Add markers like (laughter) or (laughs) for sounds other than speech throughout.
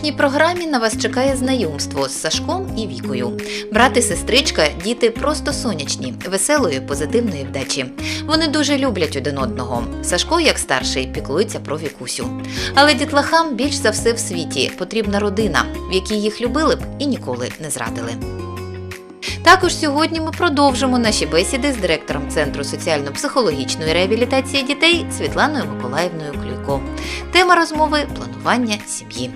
Сьогоднішній програмі на вас чекає знайомство з Сашком і Вікою. Брат і сестричка діти просто сонячні, веселої, позитивної вдачі. Вони дуже люблять один одного. Сашко, як старший, піклується про Вікусю. Але дітлахам більш за все в світі потрібна родина, в якій їх любили б і ніколи не зрадили. Також сьогодні ми продовжимо наші бесіди з директором Центру соціально-психологічної реабілітації дітей Світланою Миколаївною Клюйко. Тема розмови планування сім'ї.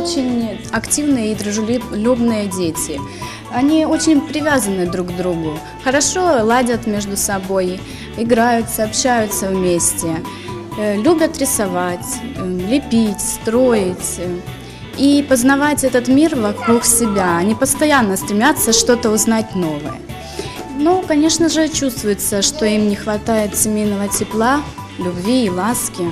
Очень активные и дружелюбные дети. Они очень привязаны друг к другу, хорошо ладят между собой, играются, общаются вместе, э, любят рисовать, э, лепить, строить э, и познавать этот мир вокруг себя. Они постоянно стремятся что-то узнать новое. Ну, конечно же, чувствуется, что им не хватает семейного тепла, любви и ласки.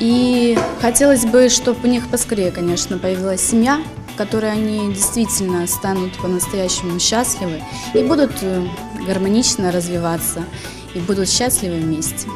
И хотелось бы, чтобы у них поскорее, конечно, появилась семья, в которой они действительно станут по-настоящему счастливы и будут э, гармонично развиваться и будут счастливы вместе.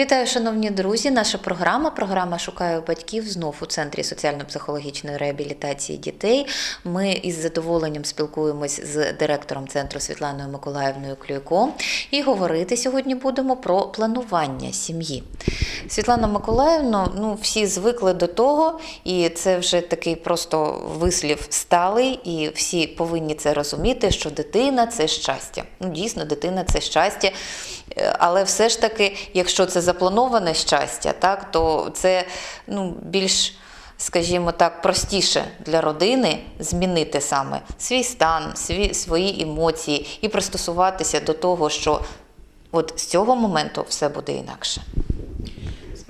Вітаю, шановні друзі. Наша програма, програма Шукаю батьків знов у центрі соціально-психологічної реабілітації дітей. Ми із задоволенням спілкуємось з директором центру Світланою Миколаївною Клюйко і говорити сьогодні будемо про планування сім'ї. Світлана Миколаївна, ну всі звикли до того, і це вже такий просто вислів сталий, і всі повинні це розуміти, що дитина це щастя. Ну, дійсно, дитина це щастя. Але все ж таки, якщо це заплановане щастя, так, то це ну, більш, скажімо так, простіше для родини змінити саме свій стан, свій, свої емоції і пристосуватися до того, що от з цього моменту все буде інакше.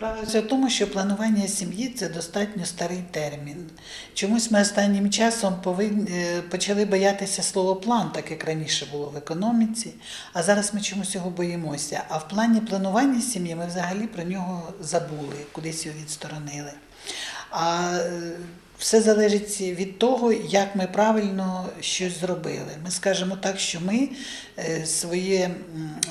Справа в тому, що планування сім'ї це достатньо старий термін. Чомусь ми останнім часом повинні, е, почали боятися слова план, так як раніше було в економіці, а зараз ми чомусь його боїмося. А в плані планування сім'ї ми взагалі про нього забули, кудись його відсторонили. А е, все залежить від того, як ми правильно щось зробили. Ми скажемо так, що ми е, своє,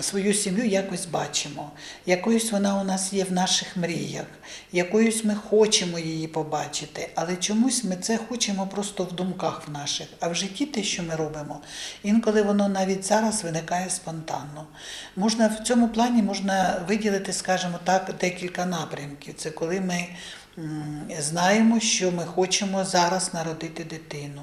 свою сім'ю якось бачимо. Якоюсь вона у нас є в наших мріях, якоюсь ми хочемо її побачити, але чомусь ми це хочемо просто в думках в наших. А в житті те, що ми робимо, інколи воно навіть зараз виникає спонтанно. Можна в цьому плані можна виділити, скажімо так, декілька напрямків. Це коли ми знаємо, що ми хочемо зараз народити дитину.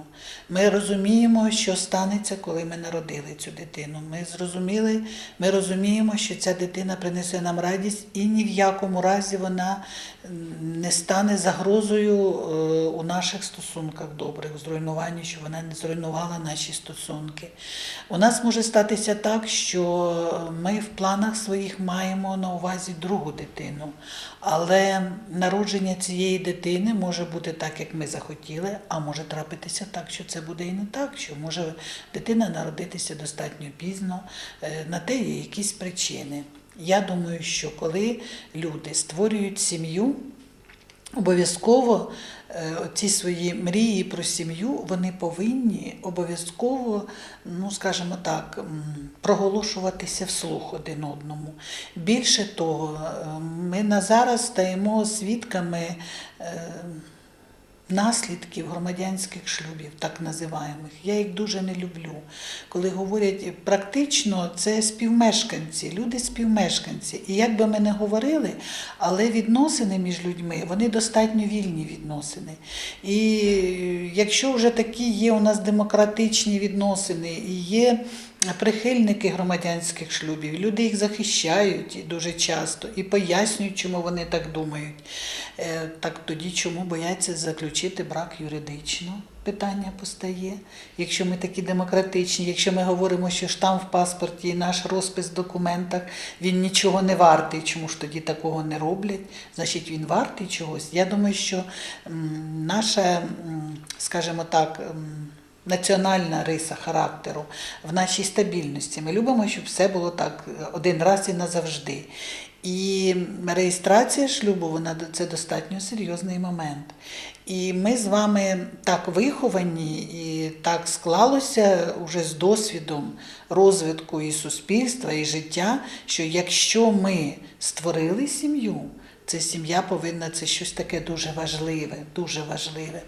Ми розуміємо, що станеться, коли ми народили цю дитину. Ми зрозуміли, ми розуміємо, що ця дитина принесе нам радість, і ні в якому разі вона не стане загрозою е, у наших стосунках добрих, зруйнуванню, щоб вона не зруйнувала наші стосунки. У нас може статися так, що ми в планах своїх маємо на увазі другу дитину, але народження цієї дитини може бути так, як ми захотіли, а може трапитися так, що це буде і не так, що може дитина народитися достатньо пізно, е, на те є якісь причини. Я думаю, що коли люди створюють сім'ю, Обов'язково е, ці свої мрії про сім'ю вони повинні обов'язково, ну скажімо так, проголошуватися вслух один одному. Більше того, е, ми на зараз стаємо свідками. Наслідків громадянських шлюбів, так називаємих, я їх дуже не люблю. Коли говорять практично, це співмешканці, люди співмешканці. І як би ми не говорили, але відносини між людьми вони достатньо вільні відносини. І якщо вже такі є у нас демократичні відносини і є прихильники громадянських шлюбів, люди їх захищають дуже часто і пояснюють, чому вони так думають. Е, Так тоді чому бояться заключити брак юридично? Питання постає. Якщо ми такі демократичні, якщо ми говоримо, що штамп в паспорті і наш розпис в документах, він нічого не вартий, чому ж тоді такого не роблять? Значить, він вартий чогось. Я думаю, що м, наша, скажімо так, національна риса характеру в нашій стабільності. Ми любимо, щоб все було так один раз і назавжди. І реєстрація шлюбу вона це достатньо серйозний момент. І ми з вами так виховані, і так склалося уже з досвідом розвитку і суспільства, і життя, що якщо ми створили сім'ю, це сім'я повинна це щось таке дуже важливе, дуже важливе.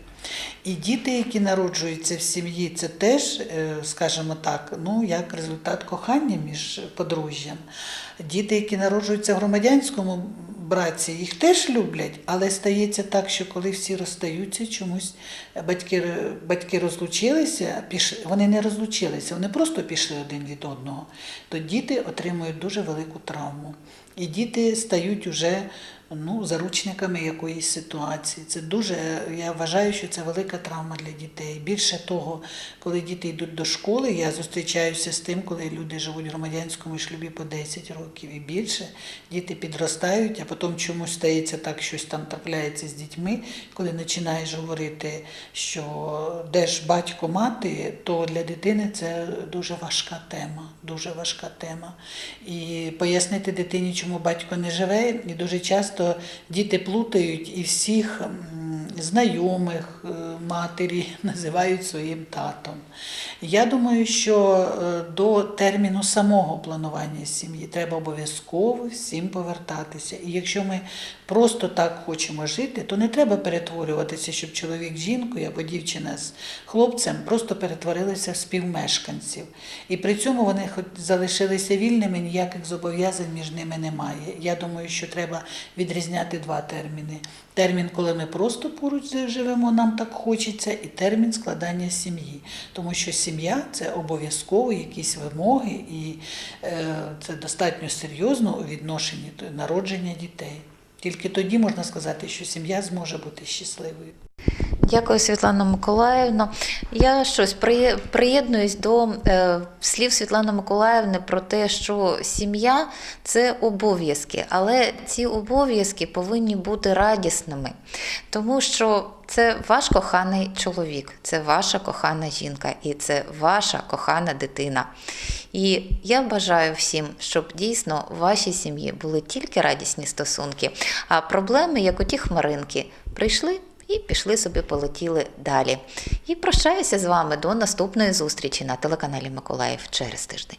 І діти, які народжуються в сім'ї, це теж, е, скажімо так, ну як результат кохання між подружжям. Діти, які народжуються в громадянському браці, їх теж люблять, але стається так, що коли всі розстаються, чомусь батьки, батьки розлучилися, вони не розлучилися, вони просто пішли один від одного, то діти отримують дуже велику травму. І діти стають уже ну, заручниками якоїсь ситуації. Це дуже, я вважаю, що це велика травма для дітей. Більше того, коли діти йдуть до школи, я зустрічаюся з тим, коли люди живуть в громадянському шлюбі по 10 років і більше, діти підростають, а потім чомусь стається так, щось там трапляється з дітьми. Коли починаєш говорити, що де ж батько мати, то для дитини це дуже важка тема. Дуже важка тема. І пояснити дитині, чому батько не живе, і дуже часто діти плутають і всіх знайомих е, матері (laughs) називають своїм татом. Я думаю, що е, до терміну самого планування сім'ї треба обов'язково всім повертатися. І якщо ми просто так хочемо жити, то не треба перетворюватися, щоб чоловік з жінкою або дівчина з хлопцем просто перетворилися в співмешканців. І при цьому вони хоч залишилися вільними, ніяких зобов'язань між ними немає. Я думаю, що треба відрізняти два терміни: термін, коли ми просто поруч живемо, нам так хочеться, і термін складання сім'ї. Тому що сім'я це обов'язково якісь вимоги, і е, це достатньо серйозно у відношенні народження дітей. Тільки тоді можна сказати, що сім'я зможе бути щасливою. Дякую, Світлана Миколаївна. Я щось приєднуюсь до е, слів Світлани Миколаївни про те, що сім'я це обов'язки, але ці обов'язки повинні бути радісними, тому що це ваш коханий чоловік, це ваша кохана жінка і це ваша кохана дитина. І я бажаю всім, щоб дійсно в вашій сім'ї були тільки радісні стосунки, а проблеми, як оті хмаринки, прийшли і пішли собі, полетіли далі. І прощаюся з вами до наступної зустрічі на телеканалі Миколаїв через тиждень.